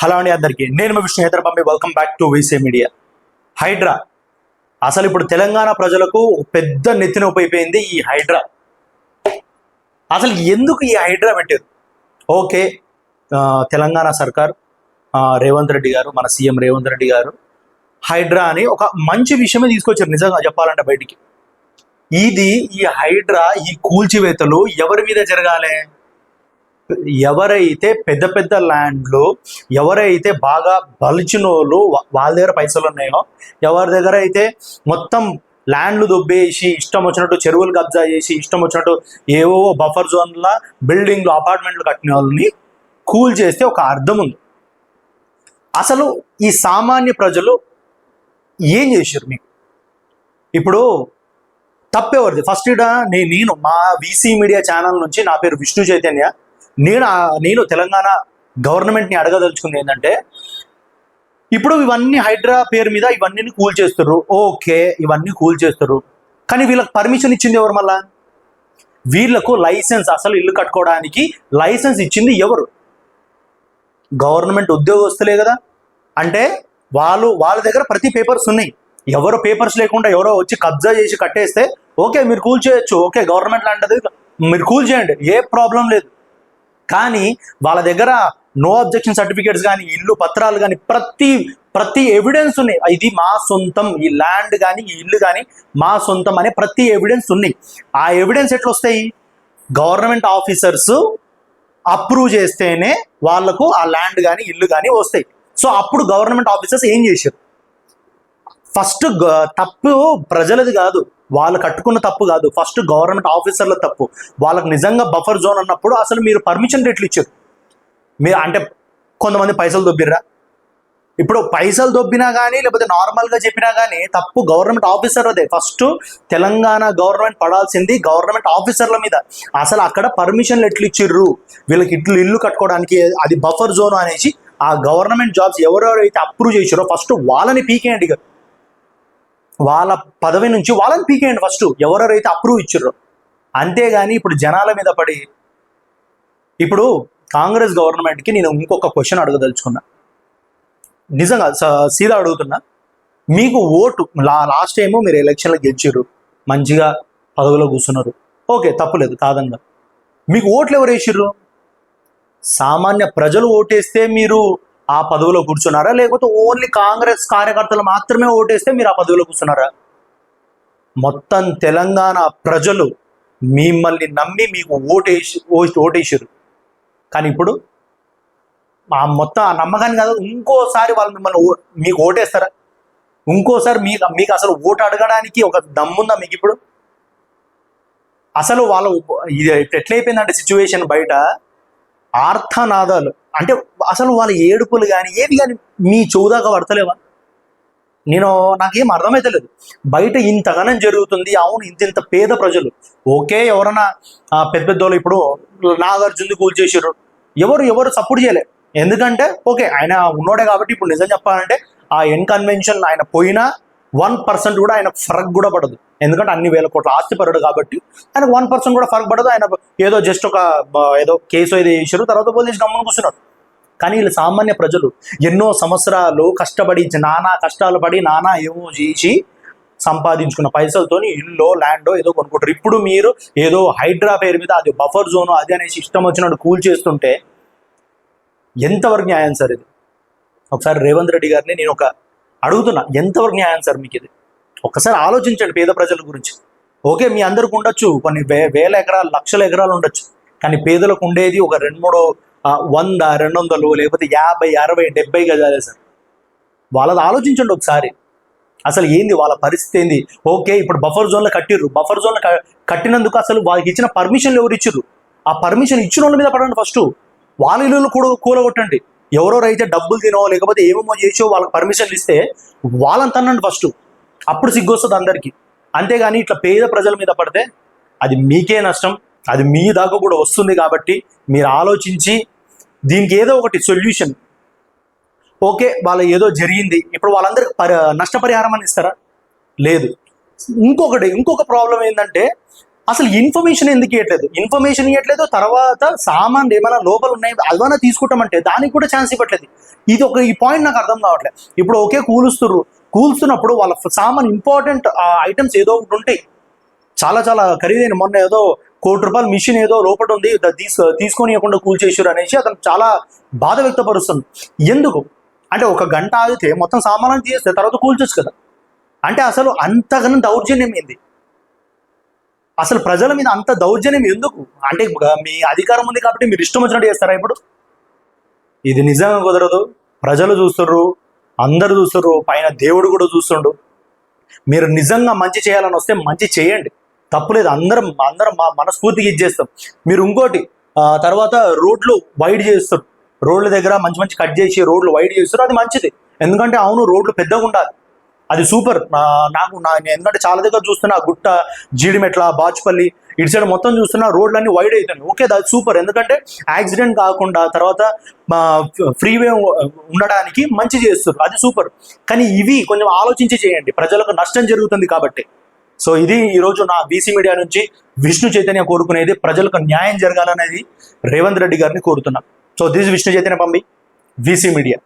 Hello అండి అందరికీ. నేను మీ Vishnu Hyderabad welcome back to VC media Hydraa. అసలు ఇప్పుడు తెలంగాణ ప్రజలకు పెద్ద నెత్తిన అయిపోయింది ఈ హైడ్రా. అసలు ఎందుకు ఈ హైడ్రా పెట్టారు? ఓకే తెలంగాణ సర్కార్ రేవంత్ రెడ్డి గారు మన సీఎం రేవంత్ రెడ్డి గారు హైడ్రా అని ఒక మంచి విషయమే తీసుకొచ్చారు నిజంగా చెప్పాలంటే బయటికి. ఇది ఈ హైడ్రా ఈ కూల్చివేతలు ఎవరి మీద జరగాలి? ఎవరైతే పెద్ద పెద్ద ల్యాండ్లు ఎవరైతే బాగా బలిచినోళ్ళు వాళ్ళ దగ్గర పైసలు ఉన్నాయో ఎవరి దగ్గర అయితే మొత్తం ల్యాండ్లు దొబ్బేసి ఇష్టం వచ్చినట్టు చెరువులు కబ్జా చేసి ఇష్టం వచ్చినట్టు ఏవో బఫర్ జోన్ల బిల్డింగ్లు అపార్ట్మెంట్లు కట్టిన వాళ్ళని కూల్ చేస్తే ఒక అర్థం ఉంది. అసలు ఈ సామాన్య ప్రజలు ఏం చేశారు మీకు? ఇప్పుడు తప్పెవరిది ఫస్ట్ ఇడ నేను మా వీసీ మీడియా ఛానల్ నుంచి నా పేరు విష్ణు చైతన్య. నేను నేను తెలంగాణ గవర్నమెంట్ని అడగదలుచుకుంది ఏంటంటే ఇప్పుడు ఇవన్నీ హైడ్రా పేరు మీద ఇవన్నీ కూల్ చేస్తారు ఓకే ఇవన్నీ కూల్ చేస్తారు కానీ వీళ్ళకి పర్మిషన్ ఇచ్చింది ఎవరు మళ్ళా? వీళ్ళకు లైసెన్స్ అసలు ఇల్లు కట్టుకోవడానికి లైసెన్స్ ఇచ్చింది ఎవరు? గవర్నమెంట్ ఉద్యోగస్తులే కదా. అంటే వాళ్ళు వాళ్ళ దగ్గర ప్రతి పేపర్స్ ఉన్నాయి. ఎవరు పేపర్స్ లేకుండా ఎవరో వచ్చి కబ్జా చేసి కట్టేస్తే ఓకే మీరు కూల్ చేయొచ్చు. ఓకే గవర్నమెంట్ లాంటిది. మీరు కూల్ చేయండి. ఏ ప్రాబ్లం లేదు. కానీ వాళ్ళ దగ్గర నో అబ్జెక్షన్ సర్టిఫికేట్స్ కానీ ఇల్లు పత్రాలు కానీ ప్రతి ప్రతి ఎవిడెన్స్ ఉన్నాయి. ఇది మా సొంతం. ఈ ల్యాండ్ కానీ ఈ ఇల్లు కానీ మా సొంతం అనే ప్రతి ఎవిడెన్స్ ఉన్నాయి. ఆ ఎవిడెన్స్ ఎట్లా వస్తాయి గవర్నమెంట్ ఆఫీసర్స్ అప్రూవ్ చేస్తేనే వాళ్ళకు ఆ ల్యాండ్ కానీ ఇల్లు కానీ వస్తాయి. సో అప్పుడు గవర్నమెంట్ ఆఫీసర్స్ ఏం చేశారు? ఫస్ట్ తప్పు ప్రజలది కాదు. వాళ్ళు కట్టుకున్న తప్పు కాదు. ఫస్ట్ గవర్నమెంట్ ఆఫీసర్ల తప్పు. వాళ్ళకి నిజంగా బఫర్ జోన్ అన్నప్పుడు అసలు మీరు పర్మిషన్ రేట్లు ఇచ్చారు. మీరు అంటే కొంతమంది పైసలు దొబ్బిర్రా? ఇప్పుడు పైసలు దొబ్బినా కానీ లేకపోతే నార్మల్గా చెప్పినా కానీ తప్పు గవర్నమెంట్ ఆఫీసర్లదే. ఫస్ట్ తెలంగాణ గవర్నమెంట్ పడాల్సింది గవర్నమెంట్ ఆఫీసర్ల మీద. అసలు అక్కడ పర్మిషన్లు ఎట్లు ఇచ్చిర్రు. వీళ్ళకి ఇట్లు ఇల్లు కట్టుకోవడానికి అది బఫర్ జోన్ అనేసి ఆ గవర్నమెంట్ జాబ్స్ ఎవరెవరైతే అప్రూవ్ చేసారో ఫస్ట్ వాళ్ళని పీకేయండి ఇక. వాళ్ళ పదవి నుంచి వాళ్ళని పీకేయండి ఫస్ట్ ఎవరెవరైతే అప్రూవ్ ఇచ్చిర్రో అంతేగాని ఇప్పుడు జనాల మీద పడి ఇప్పుడు కాంగ్రెస్ గవర్నమెంట్కి నేను ఇంకొక క్వశ్చన్ అడగదలుచుకున్నా. నిజంగా స- సీదా అడుగుతున్నా. మీకు ఓటు లా లాస్ట్ టైము మీరు ఎలక్షన్లో గెలిచారు మంచిగా పదవిలో కూర్చున్నారు. ఓకే తప్పులేదు కాదన్నా. మీకు ఓట్లు ఎవరు వేసిర్రు? సామాన్య ప్రజలు ఓటేస్తే మీరు ఆ పదవిలో కూర్చున్నారా? లేకపోతే ఓన్లీ కాంగ్రెస్ కార్యకర్తలు మాత్రమే ఓటేస్తే మీరు ఆ పదవిలో కూర్చున్నారా? మొత్తం తెలంగాణ ప్రజలు మిమ్మల్ని నమ్మి మీకు ఓటేసి ఓ- ఓటేసారు కానీ ఇప్పుడు ఆ మొత్తం ఆ నమ్మకాన్ని కాదు ఇంకోసారి వాళ్ళు మిమ్మల్ని ఓ- మీకు ఓటేస్తారా? ఇంకోసారి మీకు మీకు అసలు ఓటు అడగడానికి ఒక దమ్ముందా మీకు ఇప్పుడు? అసలు వాళ్ళ ఇది ఎట్లయిపోయిందంటే సిచ్యువేషన్ బయట ఆర్థనాదాలు. అంటే అసలు వాళ్ళ ఏడుపులు కానీ ఏవి కానీ మీ చౌదాకా పడతలేవా? నేను నాకేం అర్థమైతలేదు బయట ఇంతగానం జరుగుతుంది అవును ఇంత ఇంత పేద ప్రజలు. ఓకే ఎవరన్నా పెద్ద పెద్దోళ్ళు ఇప్పుడు నాగార్జున కూల్చేసారు ఎవరు ఎవరు సపోర్ట్ చేయలే. ఎందుకంటే ఓకే ఆయన ఉన్నోడే కాబట్టి ఇప్పుడు నిజం చెప్పాలంటే ఆ ఎన్ కన్వెన్షన్ ఆయన పోయినా వన్ పర్సెంట్ కూడా ఆయన ఫరక్ కూడా పడదు. ఎందుకంటే అన్ని వేల కోట్ల ఆస్తిపరుడు కాబట్టి ఆయన వన్ పర్సెంట్ కూడా ఫరక్ పడదు. ఆయన ఏదో జస్ట్ ఒక ఏదో కేసు ఏదో చేశారు తర్వాత పోలీస్ గమ్మున కూర్చున్నాడు కానీ వీళ్ళు సామాన్య ప్రజలు ఎన్నో సంవత్సరాలు కష్టపడి నానా కష్టాలు పడి నానా ఏమో చేసి సంపాదించుకున్న పైసలతోని ఇల్లు ల్యాండో ఏదో కొనుక్కుంటారు. ఇప్పుడు మీరు ఏదో హైడ్రా పేరు మీద అది బఫర్ జోను అది అనేసి ఇష్టం వచ్చినట్టు కూల్ చేస్తుంటే ఎంతవరకు న్యాయం సార్ ఇది? ఒకసారి రేవంత్ రెడ్డి గారిని నేను ఒక అడుగుతున్నా ఎంతవరకు న్యాయం సార్ మీకు ఇది ఒకసారి ఆలోచించండి పేద ప్రజల గురించి. ఓకే మీ అందరికి ఉండొచ్చు కొన్ని వే వేల ఎకరాలు లక్షల ఎకరాలు ఉండొచ్చు. కానీ పేదలకు ఉండేది ఒక రెండు మూడు వంద రెండు వందలు లేకపోతే యాభై అరవై డెబ్బై గజాలే సార్. వాళ్ళది ఆలోచించండి ఒకసారి. అసలు ఏంది వాళ్ళ పరిస్థితి ఏంది? ఓకే ఇప్పుడు బఫర్ జోన్లో కట్టిర్రు. బఫర్ జోన్లో కట్టినందుకు అసలు వాళ్ళకి ఇచ్చిన పర్మిషన్లు ఎవరు ఇచ్చిర్రు? ఆ పర్మిషన్ ఇచ్చిన వాళ్ళ మీద పడండి ఫస్ట్. వాళ్ళ ఇల్లు కూడా కూలగొట్టండి. ఎవరెవరైతే డబ్బులు తినో లేకపోతే ఏమేమో చేసో వాళ్ళకి పర్మిషన్లు ఇస్తే వాళ్ళని తన్నండి ఫస్ట్ అప్పుడు సిగ్గు వస్తుంది అందరికీ. అంతేగాని ఇట్లా పేద ప్రజల మీద పడితే అది మీకే నష్టం. అది మీ దాకా కూడా వస్తుంది కాబట్టి మీరు ఆలోచించి దీనికి ఏదో ఒకటి సొల్యూషన్ ఓకే వాళ్ళ ఏదో జరిగింది. ఇప్పుడు వాళ్ళందరికి పరి నష్టపరిహారం అని ఇస్తారా? లేదు. ఇంకొకటి ఇంకొక ప్రాబ్లం ఏంటంటే అసలు ఇన్ఫర్మేషన్ ఎందుకు ఇవ్వట్లేదు ఇన్ఫర్మేషన్ ఇవ్వట్లేదు తర్వాత సామాన్ ఏమైనా లోపల ఉన్నాయి అదైనా తీసుకుంటామంటే దానికి కూడా ఛాన్స్ ఇవ్వట్లేదు. ఇది ఒక ఈ పాయింట్ నాకు అర్థం కావట్లేదు. ఇప్పుడు ఒకే కూలుస్తున్నారు కూల్స్తున్నప్పుడు వాళ్ళ సామాన్ ఇంపార్టెంట్ ఐటమ్స్ ఏదో ఒకటి ఉంటాయి చాలా చాలా ఖరీదైన మొన్న ఏదో కోటి రూపాయల మిషన్ ఏదో లోపల ఉంది దా- తీసుకొని ఇవ్వకుండా కూల్చేసారు అనేసి అతను చాలా బాధ వ్యక్తపరుస్తుంది. ఎందుకు? అంటే ఒక గంట ఆగితే మొత్తం సామాన్లు తీస్తే తర్వాత కూల్చొచ్చు కదా. అంటే అసలు అంతగానో దౌర్జన్యం ఏంది? అసలు ప్రజల మీద అంత దౌర్జన్యం ఎందుకు? అంటే మీ అధికారం ఉంది కాబట్టి మీరు ఇష్టం వచ్చినట్టు చేస్తారా ఇప్పుడు? ఇది నిజంగా కుదరదు. ప్రజలు చూస్తుర్రు అందరు చూస్తుర్రు పైన దేవుడు కూడా చూస్తుండు. మీరు నిజంగా మంచి చేయాలని వస్తే మంచి చేయండి. తప్పులేదు అందరం అందరం మా మనస్ఫూర్తిగా ఇచ్చేస్తాం మీరు ఇంకోటి తర్వాత రోడ్లు వైడ్ చేస్తారు. రోడ్ల దగ్గర మంచి మంచి కట్ చేసి రోడ్లు వైడ్ చేస్తారు అది మంచిది. ఎందుకంటే అవును రోడ్లు పెద్దగా ఉండాలి. అది సూపర్. నాకు నా ఎందుకంటే చాలా దగ్గర చూస్తున్నా గుట్ట జీడిమెట్ల బాచుపల్లి ఇటు సైడ్ మొత్తం చూస్తున్నా రోడ్లన్నీ వైడ్ అవుతున్నాయి ఓకే అది సూపర్. ఎందుకంటే యాక్సిడెంట్ కాకుండా తర్వాత ఫ్రీవే ఉండడానికి మంచి చేస్తారు అది సూపర్. కానీ ఇవి కొంచెం ఆలోచించి చేయండి. ప్రజలకు నష్టం జరుగుతుంది కాబట్టి. సో ఇది ఈరోజు నా బీసీ మీడియా నుంచి విష్ణు చైతన్య కోరుకునేది. ప్రజలకు న్యాయం జరగాలనేది రేవంత్ రెడ్డి గారిని కోరుతున్నా. సో దిస్ విష్ణు చైతన్య పంపి బీసీ మీడియా.